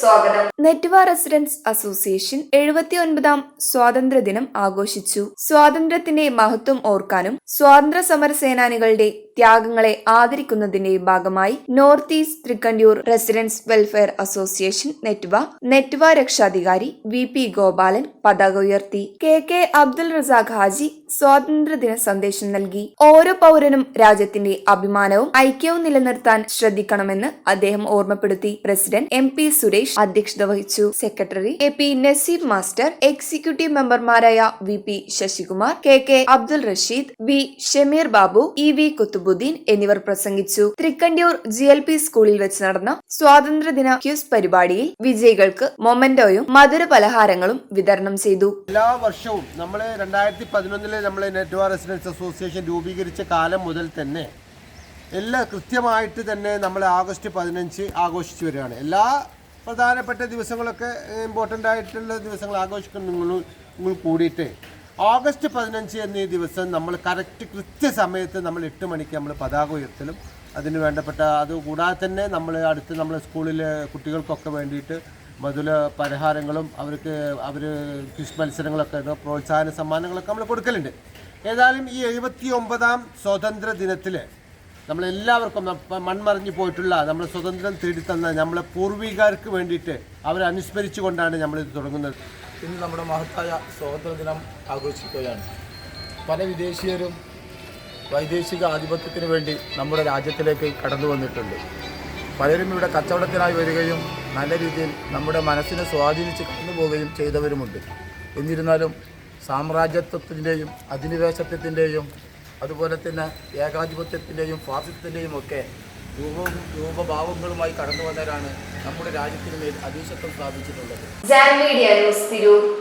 സ്വാഗതം. നെറ്റ്വ residence association എഴുപത്തി ഒൻപതാം സ്വാതന്ത്ര്യ ദിനം ആഘോഷിച്ചു. സ്വാതന്ത്ര്യത്തിന്റെ മഹത്വം ഓർക്കാനും സ്വാതന്ത്ര്യ സമര സേനാനികളുടെ ത്യാഗങ്ങളെ ആദരിക്കുന്നതിന്റെ ഭാഗമായി north east Thrikkandiyur residents welfare association നെറ്റ്വ നെറ്റ്വ രക്ഷാധികാരി വി പി ഗോപാലൻ പതാക ഉയർത്തി. കെ കെ അബ്ദുൽ റസാഖ് ഹാജി സ്വാതന്ത്ര്യദിന സന്ദേശം നൽകി. ഓരോ പൗരനും രാജ്യത്തിന്റെ അഭിമാനവും ഐക്യവും നിലനിർത്താൻ ശ്രദ്ധിക്കണമെന്ന് അദ്ദേഹം ഓർമ്മപ്പെടുത്തി. പ്രസിഡന്റ് എം പി സുരേഷ് അധ്യക്ഷത വഹിച്ചു. Secretary A P Naseer master executive മെമ്പർമാരായ V P Sasikumar K K Abdul Rasheed V Shameer Babu E V Kuthubuddin എന്നിവർ പ്രസംഗിച്ചു. തൃക്കണ്ടിയൂർ ജി എൽ പി സ്കൂളിൽ വെച്ച് നടന്ന സ്വാതന്ത്ര്യദിന ക്യൂസ് പരിപാടിയിൽ വിജയികൾക്ക് മൊമെന്റോയും മധുര പലഹാരങ്ങളും വിതരണം ചെയ്തു. എല്ലാ വർഷവും നമ്മൾ രണ്ടായിരത്തി പതിനൊന്നിലെ നമ്മൾ നെറ്റ്വ റെസിഡൻസ് അസോസിയേഷൻ രൂപീകരിച്ച കാലം മുതൽ തന്നെ എല്ലാ കൃത്യമായിട്ട് തന്നെ നമ്മൾ ആഗസ്റ്റ് പതിനഞ്ച് ആഘോഷിച്ചു വരികയാണ്. എല്ലാ പ്രധാനപ്പെട്ട ദിവസങ്ങളൊക്കെ ഇമ്പോർട്ടന്റ് ആയിട്ടുള്ള ദിവസങ്ങൾ ആഘോഷിക്കുന്ന നിങ്ങൾ നിങ്ങൾ കൂടിയിട്ട് ഓഗസ്റ്റ് പതിനഞ്ച് എന്നീ ദിവസം നമ്മൾ കറക്റ്റ് കൃത്യസമയത്ത് നമ്മൾ എട്ട് മണിക്ക് നമ്മൾ പതാക ഉയർത്തലും. അതിന് വേണ്ടപ്പെട്ട അതുകൂടാതെ തന്നെ നമ്മൾ അടുത്ത് നമ്മൾ സ്കൂളിലെ കുട്ടികൾക്കൊക്കെ വേണ്ടിയിട്ട് മധുര പരിഹാരങ്ങളും അവർക്ക് അവർ ക്വിസ് മത്സരങ്ങളൊക്കെ പ്രോത്സാഹന സമ്മാനങ്ങളൊക്കെ നമ്മൾ കൊടുക്കലുണ്ട്. ഏതായാലും ഈ എഴുപത്തി ഒമ്പതാം സ്വാതന്ത്ര്യ ദിനത്തിൽ നമ്മളെല്ലാവർക്കും മൺമറിഞ്ഞു പോയിട്ടുള്ള നമ്മുടെ സ്വതന്ത്രം തേടിത്തന്ന നമ്മളെ പൂർവികർക്ക് വേണ്ടിയിട്ട് അവരെ അനുസ്മരിച്ചുകൊണ്ടാണ് നമ്മളിത് തുടങ്ങുന്നത്. ഇന്ന് നമ്മുടെ മഹത്തായ സ്വാതന്ത്ര്യ ദിനം ആഘോഷിക്കുകയാണ്. പല വിദേശീയരും വൈദേശിക ആധിപത്യത്തിന് വേണ്ടി നമ്മുടെ രാജ്യത്തിലേക്ക് കടന്നു വന്നിട്ടുണ്ട്. പലരും ഇവിടെ കച്ചവടത്തിനായി വരികയും നല്ല രീതിയിൽ നമ്മുടെ മനസ്സിനെ സ്വാധീനിച്ച് കടന്നു പോവുകയും ചെയ്തവരുമുണ്ട്. എന്നിരുന്നാലും സാമ്രാജ്യത്വത്തിന്റെയും അധിനിവേശത്വത്തിന്റെയും അതുപോലെ തന്നെ ഏകാധിപത്യത്തിന്റെയും ഫാസിസത്തിന്റെയും ഒക്കെ രൂപവും രൂപഭാവങ്ങളുമായി കടന്നു വന്നവരാണ് നമ്മുടെ രാജ്യത്തിന് മേൽ അധീശത്വം സ്ഥാപിച്ചിട്ടുള്ളത്.